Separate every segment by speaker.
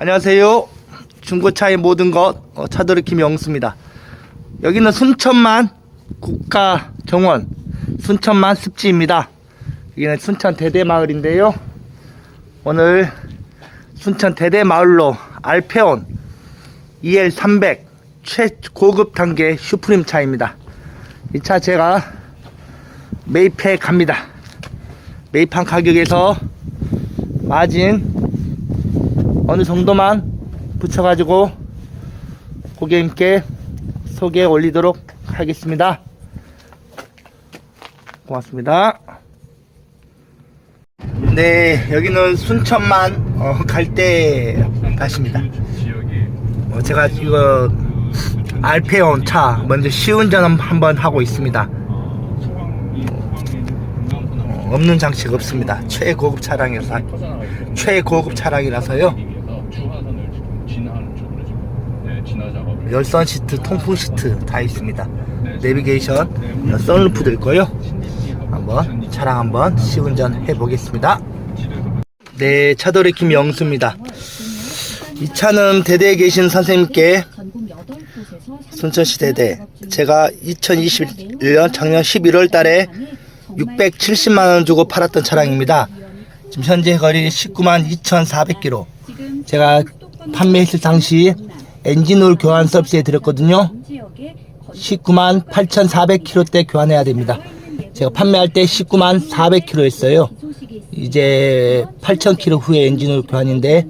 Speaker 1: 안녕하세요. 중고차의 모든 것 어, 차도르 김영수입니다. 여기는 순천만 국가 정원 순천만 습지입니다. 여기는 순천 대대 마을인데요. 오늘 순천 대대 마을로 알페온 EL300 최고급 단계 슈프림 차입니다. 이 차 제가 매입해 갑니다. 매입한 가격에서 마진 어느 정도만 붙여가지고 고객님께 소개해 올리도록 하겠습니다. 고맙습니다. 네, 여기는 순천만 어, 갈대 다십니다. 어, 제가 이거 알페온 차 먼저 시운전 한번 하고 있습니다. 어, 없는 장치가 없습니다. 최고급 차량이라서 최고급 차량이라서요. 열선 시트, 통풍 시트 다 있습니다. 내비게이션, 썬루프도 있고요. 한번 차량 한번 시운전 해보겠습니다. 네, 차돌이 김영수입니다. 이 차는 대대에 계신 선생님께 순천시 대대 제가 2021년 작년 11월 달에 670만원 주고 팔았던 차량입니다. 지금 현재 거리 19만 2,400km. 제가 판매했을 당시 엔진오일 교환 서비스에 드렸거든요. 19만 8,400km대 교환해야 됩니다. 제가 판매할 때 19만 400km 했어요. 이제 8,000km 후에 엔진오일 교환인데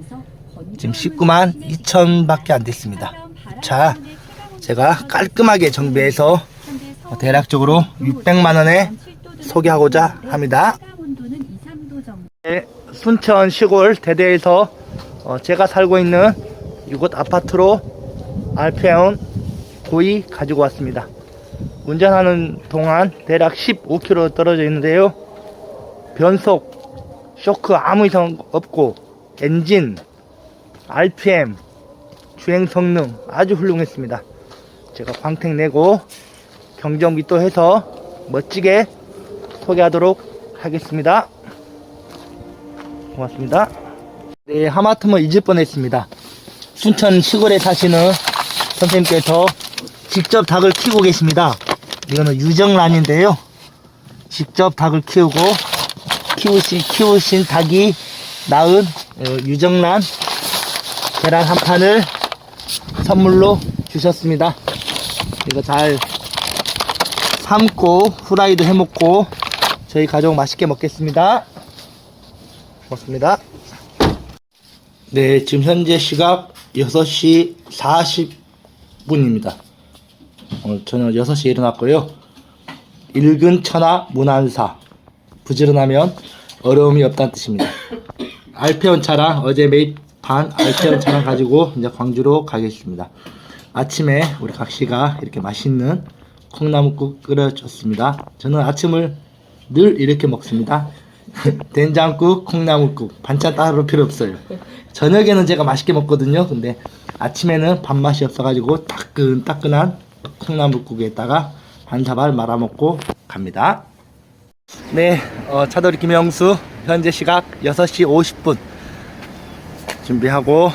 Speaker 1: 지금 19만 2천밖에 안 됐습니다. 자, 제가 깔끔하게 정비해서 대략적으로 600만 원에 소개하고자 합니다. 네, 순천 시골 대대에서 어, 제가 살고 있는 이곳 아파트로 알페온 고이 가지고 왔습니다. 운전하는 동안 대략 15km 떨어져 있는데요. 변속, 쇼크 아무 이상 없고 엔진, RPM, 주행 성능 아주 훌륭했습니다. 제가 광택 내고 경정비 또 해서 멋지게 소개하도록 하겠습니다. 고맙습니다. 네, 하마터면 잊을 뻔했습니다. 순천 시골에 사시는 선생님께서 직접 닭을 키우고 계십니다. 이거는 유정란인데요. 직접 닭을 키우고 키우신, 키우신 닭이 낳은 어, 유정란 계란 한 판을 선물로 주셨습니다. 이거 잘 삶고 후라이도 해 먹고 저희 가족 맛있게 먹겠습니다. 고맙습니다. 네, 지금 현재 시각 6시 40분입니다. 오늘 저는 6시에 일어났고요. 일근 천하 문안사. 부지런하면 어려움이 없다는 뜻입니다. 알페온 차랑 어제 매입한 알페온 차랑 가지고 이제 광주로 가겠습니다. 아침에 우리 각시가 이렇게 맛있는 콩나물국 끓여줬습니다. 저는 아침을 늘 이렇게 먹습니다. 된장국, 콩나물국, 반찬 따로 필요 없어요. 저녁에는 제가 맛있게 먹거든요. 근데 아침에는 밥맛이 없어가지고 따끈따끈한 콩나물국에다가 한 사발 말아먹고 갑니다. 네, 어, 차돌이 김영수 현재 시각 6시 50분 준비하고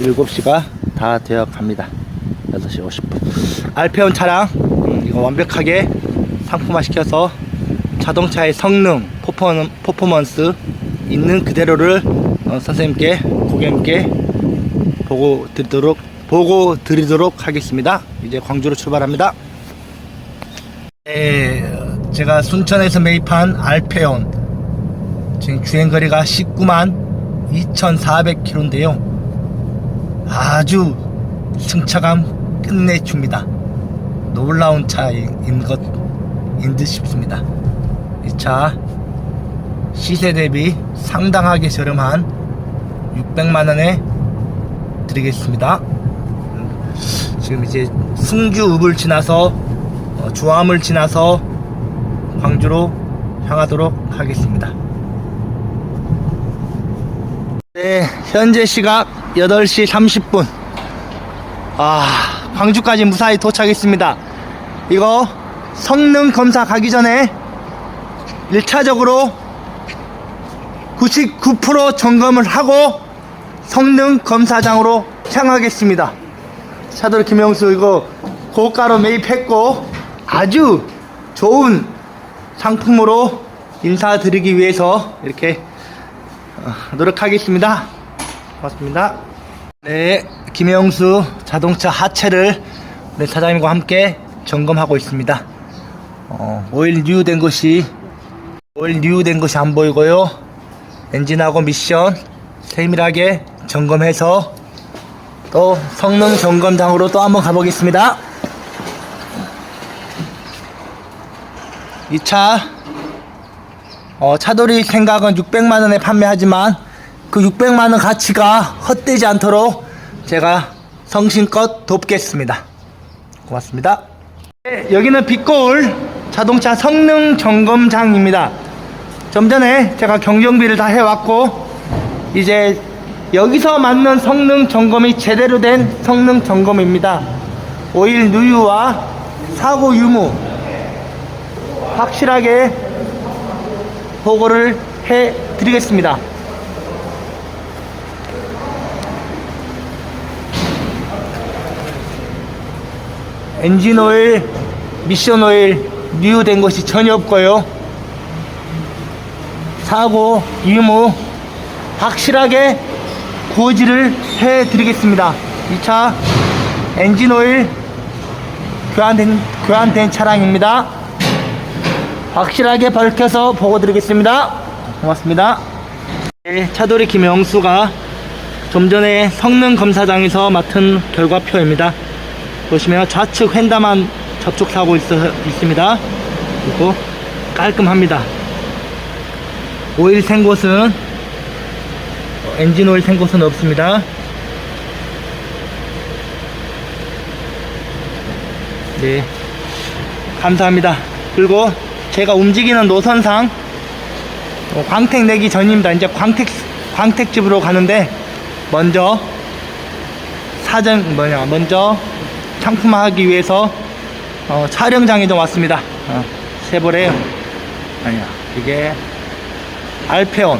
Speaker 1: 7시가 다 되어 갑니다. 6시 50분. 알페온 차량 음, 이거 완벽하게 상품화 시켜서 자동차의 성능, 퍼포먼, 퍼포먼스 있는 그대로를 어, 선생님께 고객님께 보고 드리도록 보고 드리도록 하겠습니다. 이제 광주로 출발합니다. 네, 제가 순천에서 매입한 알페온 지금 주행거리가 19만 2,400km인데요. 아주 승차감 끝내줍니다. 놀라운 차인 것 인 듯 싶습니다. 이 차 시세 대비 상당하게 저렴한 600만원에 드리겠습니다. 지금 이제 승주읍을 지나서 어, 주암을 지나서 광주로 향하도록 하겠습니다. 네, 현재 시각 8시 30분. 아, 광주까지 무사히 도착했습니다. 이거 성능 검사 가기 전에 1차적으로 99% 점검을 하고 성능 검사장으로 향하겠습니다. 차돌 김영수 이거 고가로 매입했고 아주 좋은 상품으로 인사드리기 위해서 이렇게 어, 노력하겠습니다. 고맙습니다. 네, 김영수 자동차 하체를 네, 사장님과 함께 점검하고 있습니다. 어, 오일 뉴 된 것이 오일 뉴 된 것이 안 보이고요. 엔진하고 미션 세밀하게 점검해서 또 성능 점검장으로 또 한번 가보겠습니다. 이 차, 어, 차돌이 생각은 600만원에 판매하지만 그 600만원 가치가 헛되지 않도록 제가 성심껏 돕겠습니다. 고맙습니다. 네, 여기는 빛거울 자동차 성능 점검장입니다. 좀 전에 제가 경정비를 다 해왔고 이제 여기서 맞는 성능 점검이 제대로 된 성능 점검입니다. 오일 누유와 사고 유무 확실하게 보고를 해 드리겠습니다. 엔진 오일, 미션 오일 뉴된 것이 전혀 없고요. 사고, 유무 확실하게 고지를 해 드리겠습니다. 이 차 엔진 오일 교환된, 교환된 차량입니다. 확실하게 밝혀서 보고 드리겠습니다. 고맙습니다. 네, 차돌이 김영수가 좀 전에 성능 검사장에서 맡은 결과표입니다. 보시면 좌측 휀다만 접촉사고 있어, 있습니다. 그리고 깔끔합니다. 오일 샌 곳은 어, 엔진 오일 샌 곳은 없습니다. 네, 감사합니다. 그리고 제가 움직이는 노선상 어, 광택 내기 전입니다. 이제 광택 광택집으로 가는데 먼저 사전 뭐냐 먼저 상품화하기 위해서 어, 촬영장에 좀 왔습니다. 어, 쉐보레 아니야 이게 알페온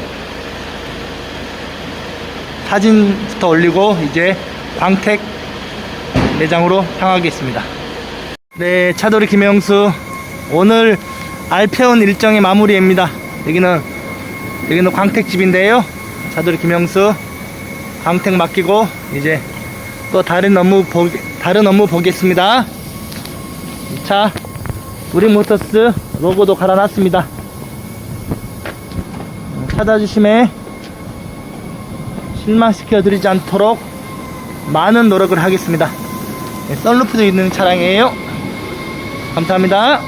Speaker 1: 사진부터 올리고 이제 광택 매장으로 향하겠습니다. 네 차돌이 김영수 오늘 알페온 일정의 마무리입니다. 여기는 여기는 광택집인데요. 차돌이 김영수 광택 맡기고 이제 또 다른 업무 보 다른 업무 보겠습니다. 자, 우리 모터스 로고도 갈아놨습니다. 찾아주심에 실망시켜 드리지 않도록 많은 노력을 하겠습니다. 네, 썬루프도 있는 차량이에요. 감사합니다.